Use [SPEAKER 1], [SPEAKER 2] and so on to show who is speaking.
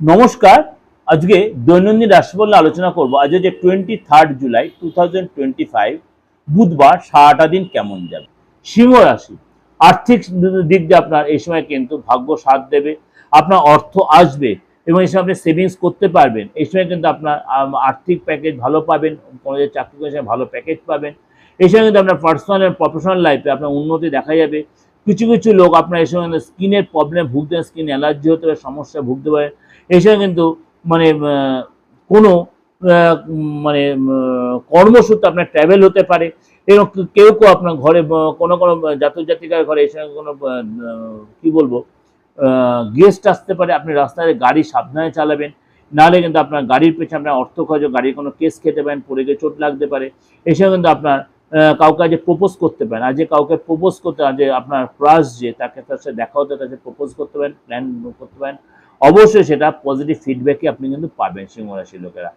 [SPEAKER 1] নমস্কার। আজকে দৈনন্দিন রাশিফল আলোচনা করব। আজ যে twenty third July two thousand twenty five বুধবার, সারাটা দিন কেমন যাবে? সিংহ রাশি, আর্থিক দিক দিয়ে আপনার এই সময় কিন্তু ভাগ্য সাথ দেবে, আপনার অর্থ আসবে এবং এই সময় আপনি সেভিংস করতে পারবেন। এই সময় কিন্তু আপনার আর্থিক প্যাকেজ ভালো পাবেন, কোনো চাকরি করে ভালো প্যাকেজ পাবেন। এই সময় কিন্তু আপনার পার্সোনাল প্রফেশনাল লাইফে আপনার উন্নতি দেখা যাবে। কিছু কিছু লোক আপনার এই সময় স্কিনের প্রবলেম ভুগতে স্কিন অ্যালার্জি হতে পারে সমস্যা ভুগতে পারে। এই সময় কিন্তু মানে কোনো মানে কর্মসূত্রে আপনার ট্রাভেল হতে পারে। এবং কেউ কেউ আপনার ঘরে কোনো কোনো জাতক জাতিকার ঘরে এই সময় কোনো কী বলব গেস্ট আসতে পারে। আপনি রাস্তায় গাড়ি সাবধানে চালাবেন। নাহলে কিন্তু আপনার গাড়ির পেছনে আপনার অর্থ খরচ, গাড়ির কোনো কেস খেতে পারেন, পড়ে গিয়ে চোট লাগতে পারে। এই সময় কিন্তু আপনার কাউকে আজ প্রপোজ করতে পারেন। আজ কাউকে প্রপোজ করতে আজ আপনার ক্রাস যে, তাকে তার সাথে দেখা হতে তাকে প্রপোজ করতে পারেন প্ল্যান করতে পারেন। অবশ্যই সেটা পজিটিভ ফিডব্যাকই আপনি কিন্তু পাবেন সিংহ রাশির লোকেরা।